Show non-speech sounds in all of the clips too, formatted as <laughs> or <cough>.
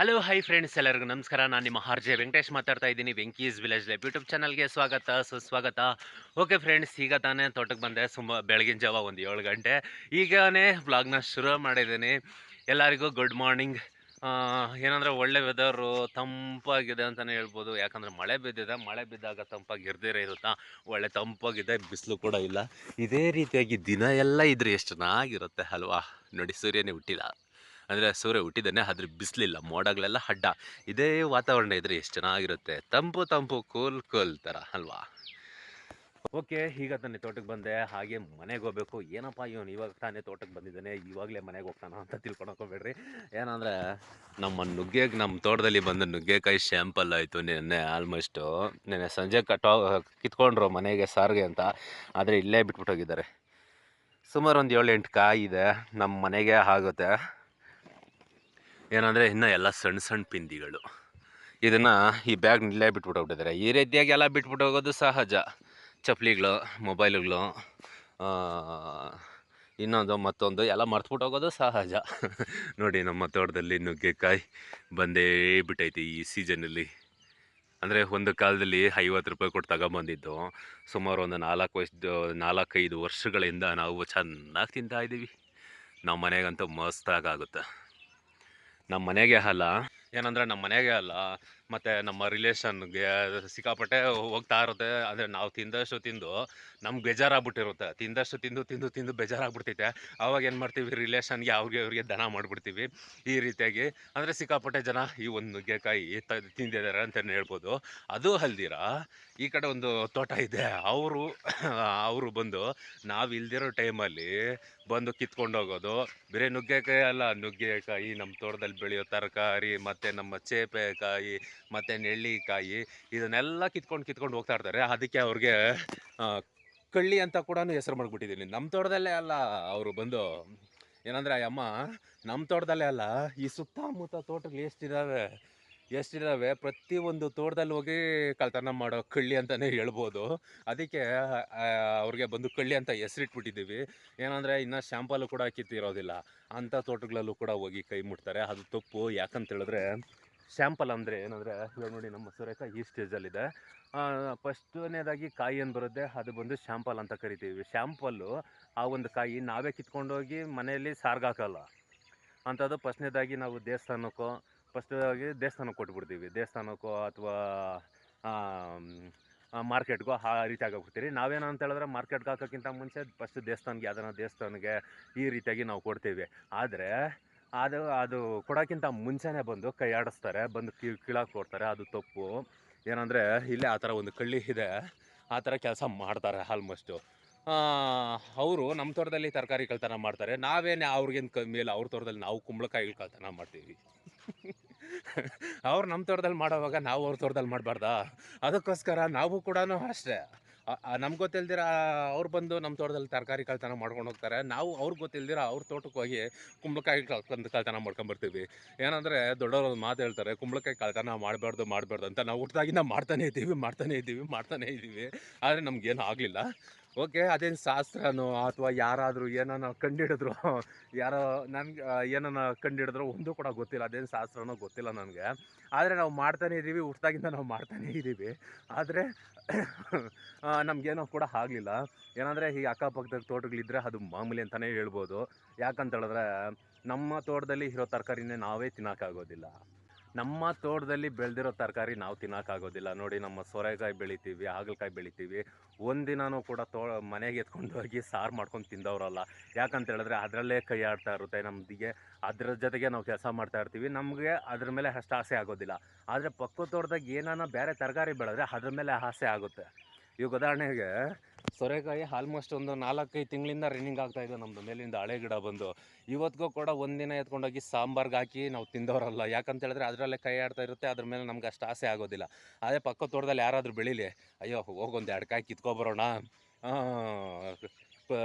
Hello hi friends ಎಲ್ಲರಿಗೂ ನಮಸ್ಕಾರ. ನಾನು ನಿಮ್ಮ ಆರ್ ವೆಂಕಟೇಶ್ ಮಾತಾಡ್ತಾ ಇದ್ದೀನಿ. ವೆಂಕೀಸ್ ವಿಲೇಜ್ ಲೈಫ್ ಯೂಟ್ಯೂಬ್ ಚಾನಲ್ಗೆ ಸ್ವಾಗತ, ಸುಸ್ವಾಗತ. ಓಕೆ ಫ್ರೆಂಡ್ಸ್ ಈಗ ತಾನೇ ತೋಟಕ್ಕೆ ಬಂದೆ, ಸುಮ್ಮ ಬೆಳಗಿನ ಜಾವ ಒಂದು ಏಳು ಗಂಟೆ. ಈಗನೇ ವ್ಲಾಗ್ನ ಶುರು ಮಾಡಿದ್ದೀನಿ. ಎಲ್ಲರಿಗೂ ಗುಡ್ ಮಾರ್ನಿಂಗ್ ಏನಂದರೆ ಒಳ್ಳೆ ವೆದರು ತಂಪಾಗಿದೆ ಅಂತಲೇ ಹೇಳ್ಬೋದು. ಯಾಕಂದರೆ ಮಳೆ ಬಿದ್ದಿದೆ. ಮಳೆ ಬಿದ್ದಾಗ ತಂಪಾಗಿ ಇರ್ದಿರೇ ಇರುತ್ತಾ? ಒಳ್ಳೆ ತಂಪಾಗಿದೆ, ಬಿಸಿಲು ಕೂಡ ಇಲ್ಲ. ಇದೇ ರೀತಿಯಾಗಿ ದಿನ ಎಲ್ಲ ಇದ್ರೆ ಎಷ್ಟು ಚೆನ್ನಾಗಿರುತ್ತೆ ಅಲ್ವಾ? ನೋಡಿ ಸೂರ್ಯನೇ ಹುಟ್ಟಿಲ್ಲ ಅಂದರೆ ಸೂರ್ಯ ಹುಟ್ಟಿದ್ದಾನೆ ಅದ್ರ ಬಿಸಿಲಿಲ್ಲ, ಮೋಡಗಳೆಲ್ಲ ಅಡ್ಡ. ಇದೇ ವಾತಾವರಣ ಇದ್ರೆ ಎಷ್ಟು ಚೆನ್ನಾಗಿರುತ್ತೆ. ತಂಪು ತಂಪು, ಕೂಲ್ ಕೂಲ್ ಥರ ಅಲ್ವಾ? ಓಕೆ, ಈಗ ತಾನೇ ತೋಟಕ್ಕೆ ಬಂದೆ. ಹಾಗೆ ಮನೆಗೆ ಹೋಗ್ಬೇಕು. ಏನಪ್ಪ ಇವನು? ಇವಾಗ ತಾನೇ ತೋಟಕ್ಕೆ ಬಂದಿದ್ದಾನೆ. ಇವಾಗಲೇ ಮನೆಗೆ ಹೋಗ್ತಾನ ಅಂತ ತಿಳ್ಕೊಳಕ್ ಹೋಗ್ಬೇಡ್ರಿ. ಏನಂದರೆ ನಮ್ಮ ನುಗ್ಗೆಗೆ, ನಮ್ಮ ತೋಟದಲ್ಲಿ ಬಂದ ನುಗ್ಗೆಕಾಯಿ ಶ್ಯಾಂಪಲ್ ಆಯಿತು ನಿನ್ನೆ ಆಲ್ಮೋಸ್ಟು ನಿನ್ನೆ ಸಂಜೆ ಕಟ್ಟೋ ಕಿತ್ಕೊಂಡ್ರು ಮನೆಗೆ ಸಾರಿಗೆ ಅಂತ. ಆದರೆ ಇಲ್ಲೇ ಬಿಟ್ಬಿಟ್ಟೋಗಿದ್ದಾರೆ. ಸುಮಾರು ಒಂದು ಏಳು ಎಂಟು ಕಾಯಿ ಇದೆ. ನಮ್ಮ ಮನೆಗೆ ಆಗುತ್ತೆ. ಏನಂದರೆ ಇನ್ನೂ ಎಲ್ಲ ಸಣ್ಣ ಸಣ್ಣ ಪಿಂದಿಗಳು. ಇದನ್ನು ಈ ಬ್ಯಾಗ್ ನಿಲ್ಲೇ ಬಿಟ್ಬಿಟ್ಟು ಹೋಗ್ಬಿಟ್ಟಿದ್ದಾರೆ ಈ ರೀತಿಯಾಗಿ ಎಲ್ಲ ಬಿಟ್ಬಿಟ್ಟು ಹೋಗೋದು ಸಹಜ. ಚಪ್ಪಲಿಗಳು ಮೊಬೈಲ್ಗಳು ಇನ್ನೊಂದು ಮತ್ತೊಂದು ಎಲ್ಲ ಮರ್ತ್ಬಿಟ್ಟು ಹೋಗೋದು ಸಹಜ. ನೋಡಿ, ನಮ್ಮ ತೋಟದಲ್ಲಿ ನುಗ್ಗೆಕಾಯಿ ಬಂದೇ ಬಿಟ್ಟೈತಿ ಈ ಸೀಸನಲ್ಲಿ ಅಂದರೆ ಒಂದು ಕಾಲದಲ್ಲಿ ಐವತ್ತು ರೂಪಾಯಿ ಕೊಟ್ಟು ತಗೊಂಬಂದಿದ್ದು. ಸುಮಾರು ಒಂದು ನಾಲ್ಕು ವರ್ಷ, ನಾಲ್ಕೈದು ವರ್ಷಗಳಿಂದ ನಾವು ಚೆನ್ನಾಗಿ ತಿಂತಾ ಇದ್ದೀವಿ ನಮ್ಮ ಮನೆಗಂತೂ ಮಸ್ತಾಗುತ್ತೆ ನಮ್ಮ ಮನೆಗೆ ಅಲ್ಲ ಏನಂದ್ರೆ ನಮ್ಮ ಮನೆಗೆ ಅಲ್ಲ ಮತ್ತು ನಮ್ಮ ರಿಲೇಷನ್ಗೆ ಸಿಕ್ಕಾಪಟ್ಟೆ ಹೋಗ್ತಾ ಇರುತ್ತೆ. ಅಂದರೆ ನಾವು ತಿಂದಷ್ಟು ತಿಂದು ನಮ್ಗೆ ಬೇಜಾರಾಗ್ಬಿಟ್ಟಿರುತ್ತೆ. ತಿಂದಷ್ಟು ತಿಂದು ತಿಂದು ತಿಂದು ಬೇಜಾರಾಗ್ಬಿಡ್ತೈತೆ. ಅವಾಗ ಏನು ಮಾಡ್ತೀವಿ? ರಿಲೇಷನ್ಗೆ ಅವ್ರಿಗೆ ಅವ್ರಿಗೆ ದನ ಮಾಡಿಬಿಡ್ತೀವಿ. ಈ ರೀತಿಯಾಗಿ ಅಂದರೆ ಸಿಕ್ಕಾಪಟ್ಟೆ ಜನ ಈ ಒಂದು ನುಗ್ಗೆಕಾಯಿ ತಿಂದಿದ್ದಾರೆ ಅಂತಲೇ ಹೇಳ್ಬೋದು. ಅದು ಅಲ್ದಿರ ಈ ಕಡೆ ಒಂದು ತೋಟ ಇದೆ. ಅವರು ಅವರು ಬಂದು ನಾವು ಇಲ್ದಿರೋ ಟೈಮಲ್ಲಿ ಬಂದು ಕಿತ್ಕೊಂಡೋಗೋದು ಬರೀ ನುಗ್ಗೆಕಾಯಿ ಅಲ್ಲ. ನುಗ್ಗೆಕಾಯಿ ನಮ್ಮ ತೋಟದಲ್ಲಿ ಬೆಳೆಯೋ ತರಕಾರಿ, ಮತ್ತು ನಮ್ಮ ಚೇಪೆಕಾಯಿ ಮತ್ತು ನೆಳ್ಳಿಕಾಯಿ ಇದನ್ನೆಲ್ಲ ಕಿತ್ಕೊಂಡು ಕಿತ್ಕೊಂಡು ಹೋಗ್ತಾ ಇರ್ತಾರೆ. ಅದಕ್ಕೆ ಅವ್ರಿಗೆ ಕಳ್ಳಿ ಅಂತ ಕೂಡ ಹೆಸರು ಮಾಡಿಬಿಟ್ಟಿದ್ದೀನಿ. ನಮ್ಮ ತೋಟದಲ್ಲೇ ಅಲ್ಲ ಅವರು ಬಂದು, ಏನಂದರೆ ಅಮ್ಮ ನಮ್ಮ ತೋಟದಲ್ಲೇ ಅಲ್ಲ, ಈ ಸುತ್ತಮುತ್ತ ತೋಟಗಳು ಎಷ್ಟಿದ್ದಾವೆ ಎಷ್ಟಿದ್ದಾವೆ ಪ್ರತಿಯೊಂದು ತೋಟದಲ್ಲಿ ಹೋಗಿ ಕಳ್ತನ ಮಾಡೋ ಕಳ್ಳಿ ಅಂತಲೇ ಹೇಳ್ಬೋದು. ಅದಕ್ಕೆ ಅವ್ರಿಗೆ ಬಂದು ಕಳ್ಳಿ ಅಂತ ಹೆಸರಿಟ್ಬಿಟ್ಟಿದ್ದೀವಿ. ಏನಂದರೆ, ಇನ್ನು ಶಾಂಪಲ್ಲು ಕೂಡ ಕಿತ್ತಿರೋದಿಲ್ಲ. ಅಂಥ ತೋಟಗಳಲ್ಲೂ ಕೂಡ ಹೋಗಿ ಕೈ ಮುಟ್ತಾರೆ. ಅದು ತಪ್ಪು. ಯಾಕಂತ ಹೇಳಿದ್ರೆ ಶ್ಯಾಂಪಲ್ ಅಂದರೆ ಏನಂದರೆ, ಇವಾಗ ನೋಡಿ ನಮ್ಮ ಸೂರ್ಯಕಾಯಿ ಈ ಸ್ಟೇಜಲ್ಲಿದೆ ಫಸ್ಟನೇದಾಗಿ ಕಾಯಿ ಏನು ಬರುತ್ತೆ, ಅದು ಬಂದು ಶ್ಯಾಂಪಲ್ ಅಂತ ಕರಿತೀವಿ. ಶ್ಯಾಂಪಲ್ಲು ಆ ಒಂದು ಕಾಯಿ ನಾವೇ ಕಿತ್ಕೊಂಡೋಗಿ ಮನೆಯಲ್ಲಿ ಸಾರ್ಗಾಕಲ್ಲ ಅಂಥದ್ದು ಫಸ್ಟ್ನೇದಾಗಿ ನಾವು ದೇವಸ್ಥಾನಕ್ಕೋ ಫಸ್ಟಾಗಿ ದೇವಸ್ಥಾನಕ್ಕೆ ಕೊಟ್ಬಿಡ್ತೀವಿ. ದೇವಸ್ಥಾನಕ್ಕೋ ಅಥವಾ ಮಾರ್ಕೆಟ್ಗೋ ಆ ರೀತಿ ಹೋಗ್ತೀರಿ ನಾವೇನು ಅಂತ ಹೇಳಿದ್ರೆ ಮಾರ್ಕೆಟ್ಗೆ ಹಾಕೋಕ್ಕಿಂತ ಮುಂಚೆ ಫಸ್ಟ್ ದೇವಸ್ಥಾನಕ್ಕೆ ಅದನ್ನು ದೇವಸ್ಥಾನಕ್ಕೆ ಈ ರೀತಿಯಾಗಿ ನಾವು ಕೊಡ್ತೀವಿ. ಆದರೆ ಅದು ಅದು ಕೊಡೋಕ್ಕಿಂತ ಮುಂಚೆನೇ ಬಂದು ಕೈ ಆಡಿಸ್ತಾರೆ ಬಂದು ಕೀ, ಕೀಳಾಕ್ ಕೊಡ್ತಾರೆ, ಅದು ತಪ್ಪು. ಏನಂದರೆ, ಇಲ್ಲೇ ಆ ಥರ ಒಂದು ಕಳ್ಳಿ ಇದೆ, ಆ ಥರ ಕೆಲಸ ಮಾಡ್ತಾರೆ ಆಲ್ಮೋಸ್ಟು ಅವರು ನಮ್ಮ ತೋಟದಲ್ಲಿ ತರಕಾರಿ ಕಳ್ತನ ಮಾಡ್ತಾರೆ. ನಾವೇನು ಅವ್ರಿಗೇನು ಕಮ್ಮಿ ಇಲ್ಲ ಅವ್ರ ತೋಟದಲ್ಲಿ ನಾವು ಕುಂಬಳಕಾಯಿಗಳು ಕಳ್ತನ ಮಾಡ್ತೀವಿ. <laughs> ಅವ್ರು ನಮ್ಮ ತೋಟದಲ್ಲಿ ಮಾಡೋವಾಗ ನಾವು ಅವ್ರ ತೋಟದಲ್ಲಿ ಮಾಡಬಾರ್ದಾ? ಅದಕ್ಕೋಸ್ಕರ ನಾವು ಕೂಡ ಅಷ್ಟೇ. ನಮ್ಗೆ ಗೊತ್ತಿಲ್ದಿರ ಅವ್ರು ಬಂದು ನಮ್ಮ ತೋಟದಲ್ಲಿ ತರಕಾರಿ ಕಳ್ತನ ಮಾಡ್ಕೊಂಡು ಹೋಗ್ತಾರೆ. ನಾವು ಅವ್ರಿಗೆ ಗೊತ್ತಿಲ್ದಿರ ಅವ್ರ ತೋಟಕ್ಕೆ ಹೋಗಿ ಕುಂಬಳಕಾಯಿ ಕಳ್ಕೊಂಡು ಕಳ್ತನ ಮಾಡ್ಕೊಂಬರ್ತೀವಿ ಏನಂದರೆ ದೊಡ್ಡವರು ಮಾತು ಹೇಳ್ತಾರೆ, ಕುಂಬಳಕಾಯಿ ಕಳ್ತನ ಮಾಡಬಾರ್ದು ಮಾಡಬಾರ್ದು ಅಂತ. ನಾವು ಹುಟ್ಟಿದಾಗಿಂದ ಮಾಡ್ತಾನೆ ಇದ್ದೀವಿ ಮಾಡ್ತಾನೆ ಇದ್ದೀವಿ ಮಾಡ್ತಾನೆ ಇದ್ದೀವಿ. ಆದರೆ ನಮಗೇನು ಆಗಲಿಲ್ಲ. ಓಕೆ, ಅದೇನು ಶಾಸ್ತ್ರನೋ ಅಥವಾ ಯಾರಾದರೂ ಏನನ್ನ ಕಂಡಿಡಿದ್ರು, ಯಾರೋ ನನಗೆ ಏನನ್ನ ಕಂಡಿಡಿದ್ರು ಒಂದು ಕೂಡ ಗೊತ್ತಿಲ್ಲ, ಅದೇನು ಶಾಸ್ತ್ರನೋ ಗೊತ್ತಿಲ್ಲ ನನಗೆ ಆದರೆ ನಾವು ಮಾಡ್ತಾನೆ ಇದ್ದೀವಿ ಹುಟ್ಟಿದಾಗಿಂದ ನಾವು ಮಾಡ್ತಾನೇ ಇದ್ದೀವಿ ಆದರೆ ನಮಗೇನೋ ಕೂಡ ಆಗಲಿಲ್ಲ. ಏನಂದರೆ ಈ ಅಕ್ಕಪಕ್ಕದ ತೋಟಗಳಿದ್ದರೆ ಅದು ಮಾಮೂಲಿ ಅಂತಲೇ ಹೇಳ್ಬೋದು. ಯಾಕಂತ ಹೇಳಿದ್ರೆ, ನಮ್ಮ ತೋಟದಲ್ಲಿ ಇರೋ ತರಕಾರಿನೇ ನಾವೇ ತಿನ್ನೋಕ್ಕಾಗೋದಿಲ್ಲ. ನಮ್ಮ ತೋಟದಲ್ಲಿ ಬೆಳೆದಿರೋ ತರಕಾರಿ ನಾವು ತಿನ್ನೋಕ್ಕಾಗೋದಿಲ್ಲ. ನೋಡಿ ನಮ್ಮ ಸೋರೆಕಾಯಿ ಬೆಳಿತೀವಿ, ಹಾಗಲಕಾಯಿ ಬೆಳಿತೀವಿ. ಒಂದಿನೂ ಕೂಡ ತೋ, ಮನೆಗೆ ಎತ್ಕೊಂಡು ಹೋಗಿ ಸಾರು ಮಾಡ್ಕೊಂಡು ತಿಂದವರಲ್ಲ. ಯಾಕಂತ ಹೇಳಿದ್ರೆ ಅದರಲ್ಲೇ ಕೈ ಆಡ್ತಾ ಇರುತ್ತೆ ನಮ್ದಿಗೆ. ಅದ್ರ ಜೊತೆಗೆ ನಾವು ಕೆಲಸ ಮಾಡ್ತಾ ಇರ್ತೀವಿ. ನಮಗೆ ಅದ್ರ ಮೇಲೆ ಅಷ್ಟು ಆಸೆ ಆಗೋದಿಲ್ಲ. ಆದರೆ ಪಕ್ಕದ ತೋಟದಾಗ ಏನಾನ ಬೇರೆ ತರಕಾರಿ ಬೆಳೆದ್ರೆ ಅದ್ರ ಮೇಲೆ ಆಸೆ ಆಗುತ್ತೆ. ಈಗ ಉದಾಹರಣೆಗೆ ಸೊರೆಕಾಯಿ ಆಲ್ಮೋಸ್ಟ್ ಒಂದು ನಾಲ್ಕೈದು ತಿಂಗಳಿಂದ ರನ್ನಿಂಗ್ ಆಗ್ತಾ ಇದೆ ನಮ್ಮದು ಮೇಲಿಂದ ಹಳೆ ಗಿಡ ಬಂದು. ಇವತ್ತಿಗೂ ಕೂಡ ಒಂದಿನ ಎತ್ಕೊಂಡೋಗಿ ಸಾಂಬಾರ್ಗೆ ಹಾಕಿ ನಾವು ತಿಂದವರಲ್ಲ. ಯಾಕಂತ ಹೇಳಿದ್ರೆ ಅದರಲ್ಲೇ ಕೈ ಆಡ್ತಾ ಇರುತ್ತೆ, ಅದ್ರ ಮೇಲೆ ನಮ್ಗೆ ಅಷ್ಟು ಆಸೆ ಆಗೋದಿಲ್ಲ. ಅದೇ ಪಕ್ಕ ತೋಟದಲ್ಲಿ ಯಾರಾದರೂ ಬೆಳೀಲಿ, ಅಯ್ಯೋ ಹೋಗೊಂದು ಎರಡು ಕಾಯಿ ಕಿತ್ಕೊಬರೋಣ.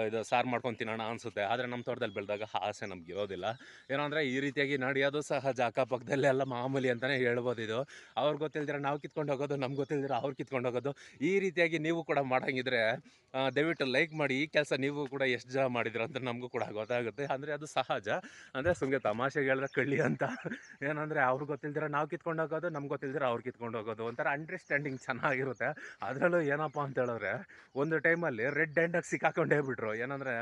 ಇದು ಸಾರು ಮಾಡ್ಕೊಂಡು ತಿನ್ನೋಣ ಅನಿಸುತ್ತೆ. ಆದರೆ ನಮ್ಮ ತೋಟದಲ್ಲಿ ಬೆಳೆದಾಗ ಆಸೆ ನಮ್ಗೆ ಇರೋದಿಲ್ಲ. ಏನೋ ಅಂದರೆ ಈ ರೀತಿಯಾಗಿ ನಡೆಯೋದು ಜಾಕ ಪಕ್ಕದಲ್ಲೇ ಎಲ್ಲ ಮಾಮೂಲಿ ಅಂತಲೇ ಹೇಳ್ಬೋದು ಇದು. ಅವ್ರಿಗೆ ಗೊತ್ತಿಲ್ದಿರ ನಾವು ಕಿತ್ಕೊಂಡು ಹೋಗೋದು ನಮ್ಗೆ ಗೊತ್ತಿಲ್ದಿರ ಅವ್ರು ಕಿತ್ಕೊಂಡು ಹೋಗೋದು. ಈ ರೀತಿಯಾಗಿ ನೀವು ಕೂಡ ಮಾಡಂಗಿದ್ರೆ ದಯವಿಟ್ಟು ಲೈಕ್ ಮಾಡಿ, ಈ ಕೆಲಸ ನೀವು ಕೂಡ ಎಷ್ಟು ಜನ ಮಾಡಿದ್ರ ಅಂತ ನಮಗೂ ಕೂಡ ಗೊತ್ತಾಗುತ್ತೆ. ಅಂದರೆ ಅದು ಸಹಜ. ಅಂದರೆ ಸುಮ್ಮನೆ ತಮಾಷೆಗೆ ಹೇಳಿದ್ರೆ ಕಳ್ಳಿ ಅಂತ. ಏನಂದರೆ ಅವ್ರಿಗೆ ಗೊತ್ತಿಲ್ದಿರ ನಾವು ಕಿತ್ಕೊಂಡು ಹೋಗೋದು ನಮ್ಗೆ ಗೊತ್ತಿಲ್ದಿರ ಅವ್ರು ಕಿತ್ಕೊಂಡು ಹೋಗೋದು. ಒಂಥರ ಅಂಡರ್ಸ್ಟ್ಯಾಂಡಿಂಗ್ ಚೆನ್ನಾಗಿರುತ್ತೆ. ಅದರಲ್ಲೂ ಏನಪ್ಪ ಅಂತ ಹೇಳಿದ್ರೆ, ಒಂದು ಟೈಮಲ್ಲಿ ರೆಡ್ ಹ್ಯಾಂಡಾಗಿ ಸಿಕ್ಕಾಕೊಂಡೇ ಬಿಟ್ರು ಏನಂದರೆ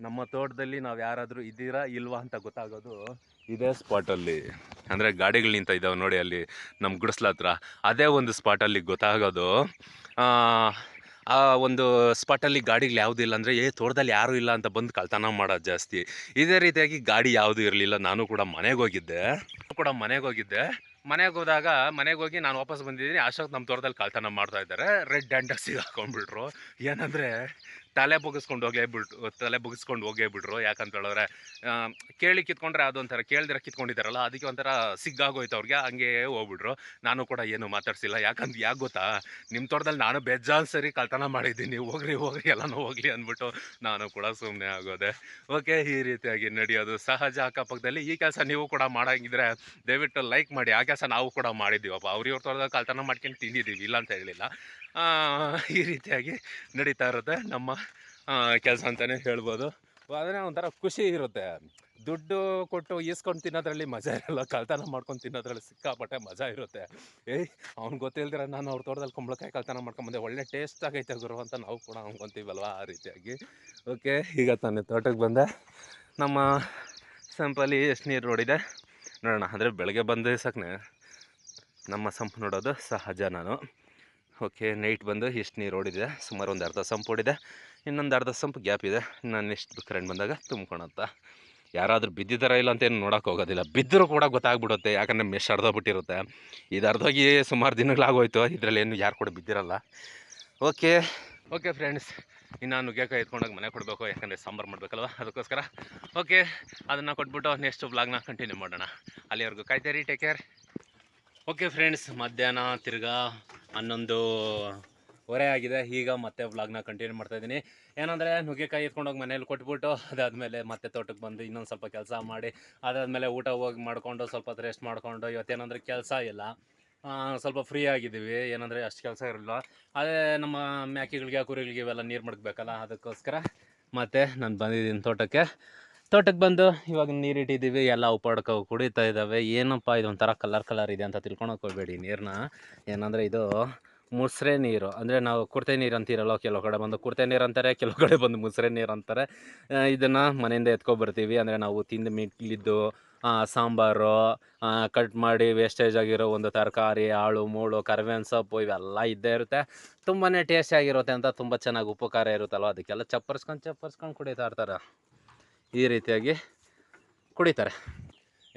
ನಮ್ಮ ತೋಟದಲ್ಲಿ ನಾವು ಯಾರಾದರೂ ಇದ್ದೀರಾ ಇಲ್ವಾ ಅಂತ ಗೊತ್ತಾಗೋದು ಇದೇ ಸ್ಪಾಟಲ್ಲಿ ಅಂದರೆ ಗಾಡಿಗಳು ನಿಂತ ಇದ್ದಾವೆ ನೋಡಿ ಅಲ್ಲಿ ನಮ್ಮ ಗುಡಿಸ್ಲ ಹತ್ರ. ಅದೇ ಒಂದು ಸ್ಪಾಟಲ್ಲಿ ಗೊತ್ತಾಗೋದು. ಆ, ಒಂದು ಸ್ಪಾಟಲ್ಲಿ ಗಾಡಿಗಳು ಯಾವುದಿಲ್ಲ ಅಂದರೆ ಏ ತೋಟದಲ್ಲಿ ಯಾರೂ ಇಲ್ಲ ಅಂತ ಬಂದು ಕಳ್ತನ ಮಾಡೋದು ಜಾಸ್ತಿ. ಇದೇ ರೀತಿಯಾಗಿ ಗಾಡಿ ಯಾವುದೂ ಇರಲಿಲ್ಲ ನಾನು ಕೂಡ ಮನೆಗೆ ಹೋಗಿದ್ದೆ. ಕೂಡ ಮನೆಗೆ ಹೋಗಿದ್ದೆ. ಮನೆಗೆ ಹೋದಾಗ ಮನೆಗೆ ಹೋಗಿ ನಾನು ವಾಪಸ್ ಬಂದಿದ್ದೀನಿ. ಅಶೋಕ್ ನಮ್ಮ ತೋಟದಲ್ಲಿ ಕಳ್ತನ ಮಾಡ್ತಾ ಇದ್ದಾರೆ. ರೆಡ್ ಡ್ಯಾಂಡಾಗಿ ಹಾಕೊಂಡ್ಬಿಟ್ರು ಏನಂದರೆ ತಲೆ ಬುಗಿಸ್ಕೊಂಡು ಹೋಗೇ ಬಿಟ್ರು ತಲೆ ಬುಗಿಸ್ಕೊಂಡು ಹೋಗೇ ಬಿಟ್ರು ಯಾಕಂತ ಹೇಳಿದ್ರೆ ಕೇಳಿ ಕಿತ್ಕೊಂಡ್ರೆ ಅದೊಂಥರ ಕೇಳ್ದಿರ ಕಿತ್ಕೊಂಡಿದ್ದಾರಲ್ಲ ಅದಕ್ಕೆ ಒಂಥರ ಸಿಗ್ಗಾಗೋಯ್ತು ಅವ್ರಿಗೆ, ಹಂಗೆ ಹೋಗ್ಬಿಟ್ರು ನಾನು ಕೂಡ ಏನು ಮಾತಾಡ್ಸಿಲ್ಲ. ಯಾಕಂದ್ರೆ ಯಾಕೆ ಗೊತ್ತಾ? ನಿಮ್ಮ ತೋಟದಲ್ಲಿ ನಾನು ಬೇಜಾನ್ ಸರಿ ಕಳ್ತನ ಮಾಡಿದ್ದೀನಿ. ಹೋಗ್ರಿ ಹೋಗ್ರಿ, ಎಲ್ಲನೂ ಹೋಗ್ಲಿ ಅಂದ್ಬಿಟ್ಟು ನಾನು ಕೂಡ ಸುಮ್ಮನೆ ಆಗೋದೆ. ಓಕೆ, ಈ ರೀತಿಯಾಗಿ ನಡೆಯೋದು ಸಹಜ. ಅಕ್ಕಪಕ್ಕದಲ್ಲಿ ಈ ಕೆಲಸ ನೀವು ಕೂಡ ಮಾಡೋಂಗಿದ್ರೆ ದಯವಿಟ್ಟು ಲೈಕ್ ಮಾಡಿ. ಆ ಕೆಲಸ ನಾವು ಕೂಡ ಮಾಡಿದ್ದೀವಪ್ಪ. ಅವ್ರ ಇವ್ರ ತೋಟದಲ್ಲಿ ಕಳ್ತನ ಮಾಡ್ಕೊಂಡು ತಿಂದಿದ್ದೀವಿ, ಇಲ್ಲ ಅಂತ ಹೇಳಿಲ್ಲ. ಈ ರೀತಿಯಾಗಿ ನಡೀತಾ ಇರುತ್ತೆ ನಮ್ಮ ಕೆಲಸ ಅಂತಲೇ ಹೇಳ್ಬೋದು. ಆದರೆ ಒಂಥರ ಖುಷಿ ಇರುತ್ತೆ. ದುಡ್ಡು ಕೊಟ್ಟು ಈಸ್ಕೊಂಡು ತಿನ್ನೋದ್ರಲ್ಲಿ ಮಜಾ ಇರಲ್ಲ, ಕಳ್ತನ ಮಾಡ್ಕೊಂಡು ತಿನ್ನೋದ್ರಲ್ಲಿ ಸಿಕ್ಕಾಪಟ್ಟೆ ಮಜಾ ಇರುತ್ತೆ. ಏಯ್, ಅವ್ನು ಗೊತ್ತಿಲ್ದಿರ ನಾನು ಅವ್ರ ತೋಟದಲ್ಲಿ ಕುಂಬಳಕಾಯಿ ಕಳ್ತನ ಮಾಡ್ಕೊಂಬಂದೆ ಒಳ್ಳೆ ಟೇಸ್ಟ್ ಆಗೈತೆ ಗುರು ಅಂತ ನಾವು ಕೂಡ ಅನ್ಕೊಂತೀವಲ್ವ ಆ ರೀತಿಯಾಗಿ. ಓಕೆ, ಈಗ ತಾನೇ ತೋಟಕ್ಕೆ ಬಂದೆ. ನಮ್ಮ ಸಂಪಲ್ಲಿ ಎಷ್ಟು ನೀರು ನೋಡಿದೆ ನೋಡೋಣ, ಅಂದರೆ ಬೆಳಗ್ಗೆ ಬಂದ ಸಾಕನೆ. ನಮ್ಮ ಸಂಪ್ ನೋಡೋದು ಸಹಜ ನಾನು. ಓಕೆ ನೈಟ್ ಬಂದು ಇಷ್ಟು ನೀರು ಓಡಿದೆ. ಸುಮಾರು ಒಂದು ಅರ್ಧ ಸಂಪ್ ಓಡಿದೆ. ಇನ್ನೊಂದು ಅರ್ಧ ಸಂಪ್ ಗ್ಯಾಪ್ ಇದೆ. ನಾನು ನೆಕ್ಸ್ಟ್ ಕರೆಂಟ್ ಬಂದಾಗ ತುಂಬ್ಕೊಳತ್ತ ಯಾರಾದರೂ ಬಿದ್ದಿದ್ದಾರ ಇಲ್ಲ ಅಂತ ಏನು ನೋಡೋಕೆ ಹೋಗೋದಿಲ್ಲ. ಬಿದ್ದರೂ ಕೂಡ ಗೊತ್ತಾಗ್ಬಿಡುತ್ತೆ, ಯಾಕಂದರೆ ಮೆಶ್ ಅರ್ಧೋಗ್ಬಿಟ್ಟಿರುತ್ತೆ ಇದು ಅರ್ಧೋಗಿ ಸುಮಾರು ದಿನಗಳಾಗೋಯ್ತು. ಇದರಲ್ಲಿ ಏನು ಯಾರು ಕೂಡ ಬಿದ್ದಿರಲ್ಲ. ಓಕೆ ಓಕೆ ಫ್ರೆಂಡ್ಸ್ ಇನ್ನು ನುಗ್ಗೆಕಾಯಿ ಎತ್ಕೊಂಡೋಗಿ ಮನೆ ಕೊಡಬೇಕು. ಯಾಕಂದರೆ ಸಾಂಬಾರು ಮಾಡಬೇಕಲ್ವ ಅದಕ್ಕೋಸ್ಕರ. ಓಕೆ, ಅದನ್ನು ಕೊಟ್ಬಿಟ್ಟು ನೆಕ್ಸ್ಟ್ ಬ್ಲಾಗ್ನ ಕಂಟಿನ್ಯೂ ಮಾಡೋಣ. ಅಲ್ಲಿವರೆಗೂ ಕಾಯ್ತೀರಿ ಟೇಕ್ ಕೇರ್ ಓಕೆ ಫ್ರೆಂಡ್ಸ್ ಮಧ್ಯಾಹ್ನ, ತಿರ್ಗಾ ಹನ್ನೊಂದು ಹೊರೆ ಆಗಿದೆ. ಈಗ ಮತ್ತೆ ವ್ಲಾಗ್ನ ಕಂಟಿನ್ಯೂ ಮಾಡ್ತಾ ಇದ್ದೀನಿ. ಏನಂದರೆ, ನುಗ್ಗೆಕಾಯಿ ಎತ್ಕೊಂಡೋಗಿ ಮನೇಲಿ ಕೊಟ್ಬಿಟ್ಟು, ಅದಾದಮೇಲೆ ಮತ್ತೆ ತೋಟಕ್ಕೆ ಬಂದು ಇನ್ನೊಂದು ಸ್ವಲ್ಪ ಕೆಲಸ ಮಾಡಿ, ಅದಾದಮೇಲೆ ಊಟ ಹೋಗಿ ಮಾಡಿಕೊಂಡು ಸ್ವಲ್ಪ ರೆಸ್ಟ್ ಮಾಡಿಕೊಂಡು, ಇವತ್ತೇನಂದರೆ ಕೆಲಸ ಇಲ್ಲ. ಸ್ವಲ್ಪ ಫ್ರೀ ಆಗಿದ್ದೀವಿ. ಏನಂದರೆ, ಅಷ್ಟು ಕೆಲಸ ಇರಲಿಲ್ಲ. ಅದೇ ನಮ್ಮ ಮ್ಯಾಕಿಗಳಿಗೆ, ಕುರಿಗಳಿಗೆ ಇವೆಲ್ಲ ನೀರು ಮಡಗಬೇಕಲ್ಲ, ಅದಕ್ಕೋಸ್ಕರ ಮತ್ತೆ ನಾನು ಬಂದಿದ್ದೀನಿ ತೋಟಕ್ಕೆ. ತೋಟಕ್ಕೆ ಬಂದು ಇವಾಗ ನೀರು ಇಟ್ಟಿದ್ದೀವಿ ಎಲ್ಲ ಉಪ್ಪಾಡ್ಕೊ ಕುಡಿತಾ ಇದ್ದಾವೆ ಏನಪ್ಪ ಇದು ಒಂಥರ ಕಲರ್ ಕಲರ್ ಇದೆ ಅಂತ ತಿಳ್ಕೊಳಕ್ಕೆ ಹೋಗ್ಬೇಡಿ. ನೀರನ್ನ ಏನಂದರೆ ಇದು ಮುಸ್ರೆ ನೀರು. ಅಂದರೆ ನಾವು ಕುರ್ತೆ ನೀರು ಅಂತೀರಲ್ಲ ಕೆಲವು ಕಡೆ ಬಂದು ಕುರ್ತೆ ನೀರು ಅಂತಾರೆ ಕೆಲವು ಕಡೆ ಬಂದು ಮುಸ್ರೆ ನೀರು ಅಂತಾರೆ. ಇದನ್ನು ಮನೆಯಿಂದ ಎತ್ಕೊಬರ್ತೀವಿ. ಅಂದರೆ ನಾವು ತಿಂದು ಮಿಕ್ಲಿದ್ದು ಆ, ಸಾಂಬಾರು ಕಟ್ ಮಾಡಿ ವೇಸ್ಟೇಜ್ ಆಗಿರೋ ಒಂದು ತರಕಾರಿ ಆಳು ಮೂಳು ಕರಿಬೇವಿನ ಸೊಪ್ಪು ಇವೆಲ್ಲ ಇದ್ದೇ ಇರುತ್ತೆ. ತುಂಬಾ ಟೇಸ್ಟಿಯಾಗಿರುತ್ತೆ ಅಂತ ತುಂಬ ಚೆನ್ನಾಗಿ ಉಪಕಾರ ಇರುತ್ತಲ್ವ? ಅದಕ್ಕೆಲ್ಲ ಚಪ್ಪರ್ಸ್ಕೊಂಡು ಚಪ್ಪರ್ಸ್ಕೊಂಡು ಕುಡಿತಾ ಇರ್ತಾರೆ. ಈ ರೀತಿಯಾಗಿ ಕುಡಿತಾರೆ.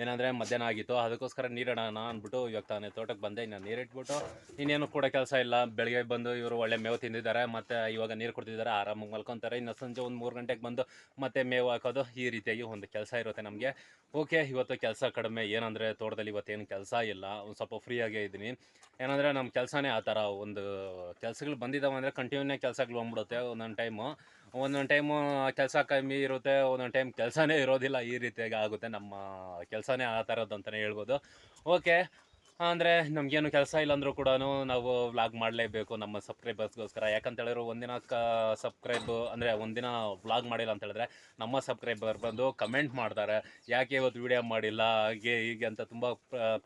ಏನಂದರೆ ಮಧ್ಯಾಹ್ನ ಆಗಿತ್ತು, ಅದಕ್ಕೋಸ್ಕರ ನೀರಿಡೋಣ ಅಂದ್ಬಿಟ್ಟು ಇವಾಗ ತಾನೇ ತೋಟಕ್ಕೆ ಬಂದೆ, ಇನ್ನು ನೀರಿಟ್ಬಿಟ್ಟು ಇನ್ನೇನು ಕೂಡ ಕೆಲಸ ಇಲ್ಲ, ಬೆಳಗ್ಗೆ ಬಂದು ಇವರು ಒಳ್ಳೆ ಮೇವು ತಿಂದಿದ್ದಾರೆ, ಮತ್ತು ಇವಾಗ ನೀರು ಕೊಡ್ತಿದ್ದಾರೆ, ಆರಾಮಾಗಿ ಮಲ್ಕೊತಾರೆ. ಇನ್ನು ಸಂಜೆ ಒಂದು ಮೂರು ಗಂಟೆಗೆ ಬಂದು ಮತ್ತೆ ಮೇವು ಹಾಕೋದು ಈ ರೀತಿಯಾಗಿ ಒಂದು ಕೆಲಸ ಇರುತ್ತೆ ನಮಗೆ. ಓಕೆ, ಇವತ್ತು ಕೆಲಸ ಕಡಿಮೆ, ಏನಂದರೆ ತೋಟದಲ್ಲಿ ಇವತ್ತೇನು ಕೆಲಸ ಇಲ್ಲ, ಒಂದು ಸ್ವಲ್ಪ ಫ್ರೀಯಾಗೇ ಇದ್ದೀನಿ. ಏನಂದರೆ ನಮ್ಮ ಕೆಲಸನೇ ಆ ಥರ, ಒಂದು ಕೆಲಸಗಳು ಬಂದಿದ್ದಾವೆ ಅಂದರೆ ಕಂಟಿನ್ಯೂನೇ ಕೆಲಸಗಳು ಬಂದ್ಬಿಡುತ್ತೆ ಒಂದೊಂದು ಟೈಮು ಒಂದೊಂದು ಟೈಮು ಕೆಲಸ ಕಮ್ಮಿ ಇರುತ್ತೆ, ಒಂದೊಂದು ಟೈಮ್ ಕೆಲಸನೇ ಇರೋದಿಲ್ಲ, ಈ ರೀತಿಯಾಗಿ ಆಗುತ್ತೆ ನಮ್ಮ ಕೆಲಸನೇ ಆ ಥರದ್ದು ಅಂತಲೇ ಹೇಳ್ಬೋದು. ಓಕೆ ಅಂದರೆ ನಮಗೇನು ಕೆಲಸ ಇಲ್ಲ ಅಂದರೂ ಕೂಡ ನಾವು ವ್ಲಾಗ್ ಮಾಡಲೇಬೇಕು ನಮ್ಮ ಸಬ್ಸ್ಕ್ರೈಬರ್ಸ್ಗೋಸ್ಕರ ಯಾಕಂತ ಹೇಳಿದ್ರು ಒಂದಿನ ಕ ಸಬ್ಸ್ಕ್ರೈಬ್ ಅಂದರೆ ಒಂದಿನ ವ್ಲಾಗ್ ಮಾಡಿಲ್ಲ ಅಂತ ಹೇಳಿದ್ರೆ ನಮ್ಮ ಸಬ್ಸ್ಕ್ರೈಬರ್ ಬಂದು ಕಮೆಂಟ್ ಮಾಡ್ತಾರೆ, ಯಾಕೆ ಇವತ್ತು ವಿಡಿಯೋ ಮಾಡಿಲ್ಲ? ಹಾಗೆ, ಹೀಗೆ ಅಂತ ತುಂಬ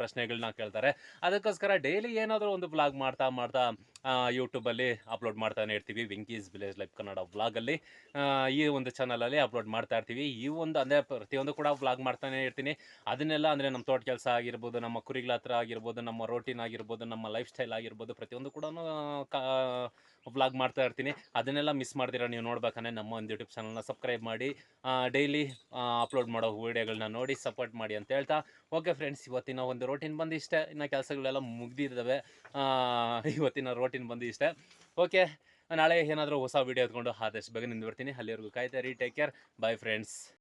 ಪ್ರಶ್ನೆಗಳನ್ನ ಕೇಳ್ತಾರೆ. ಅದಕ್ಕೋಸ್ಕರ ಡೈಲಿ ಏನಾದರೂ ಒಂದು ವ್ಲಾಗ್ ಮಾಡ್ತಾ ಮಾಡ್ತಾ ಯೂಟ್ಯೂಬಲ್ಲಿ ಅಪ್ಲೋಡ್ ಮಾಡ್ತಾನೆ ಇರ್ತೀವಿ. ವೆಂಕೀಸ್ ವಿಲೇಜ್ ಲೈಫ್ ಕನ್ನಡ ವ್ಲಾಗಲ್ಲಿ ಈ ಒಂದು ಚಾನಲಲ್ಲಿ ಅಪ್ಲೋಡ್ ಮಾಡ್ತಾ ಇರ್ತೀವಿ. ಈ ಒಂದು ಅಂದರೆ ಪ್ರತಿಯೊಂದು ಕೂಡ ವ್ಲಾಗ್ ಮಾಡ್ತಾನೆ ಇರ್ತೀನಿ. ಅದನ್ನೆಲ್ಲ ಅಂದರೆ ನಮ್ಮ ತೋಟ ಕೆಲಸ ಆಗಿರ್ಬೋದು, ನಮ್ಮ ಕುರಿಗಳ ಹತ್ರ ಆಗಿರ್ಬೋದು, ನಮ್ಮ ರೋಟೀನ್ ಆಗಿರ್ಬೋದು, ನಮ್ಮ ಲೈಫ್ ಸ್ಟೈಲ್ ಆಗಿರ್ಬೋದು ಪ್ರತಿಯೊಂದು ಕೂಡ ವ್ಲಾಗ್ ಮಾಡ್ತಾ ಇರ್ತೀನಿ. ಅದನ್ನೆಲ್ಲ ಮಿಸ್ ಮಾಡ್ತೀರಾ ನೀವು ನೋಡ್ಬೇಕಂದ್ರೆ ನಮ್ಮ ಒಂದು ಯೂಟ್ಯೂಬ್ ಚಾನಲ್ನ ಸಬ್ಸ್ಕ್ರೈಬ್ ಮಾಡಿ ಡೈಲಿ ಅಪ್ಲೋಡ್ ಮಾಡೋ ವೀಡಿಯೋಗಳನ್ನ ನೋಡಿ ಸಪೋರ್ಟ್ ಮಾಡಿ ಅಂತ ಹೇಳ್ತಾ. ಓಕೆ ಫ್ರೆಂಡ್ಸ್ ಇವತ್ತಿನ ಒಂದು ರೋಟೀನ್ ಬಂದು ಇಷ್ಟೇ. ಇನ್ನು ಕೆಲಸಗಳೆಲ್ಲ ಮುಗ್ದಿದ್ದಾವೆ. ಇವತ್ತಿನ ರೋಟೀನ್ ಬಂದು ಇಷ್ಟೇ. ಓಕೆ ನಾಳೆ ಏನಾದರೂ ಹೊಸ ವೀಡಿಯೋ ಎತ್ಕೊಂಡು ಆದಷ್ಟು ಬೇಗ ನಿಂದು ಬರ್ತೀನಿ ಅಲ್ಲಿವರೆಗೂ ಕಾಯ್ತಾ ರೀ ಟೇಕ್ ಕೇರ್ ಬಾಯ್ ಫ್ರೆಂಡ್ಸ್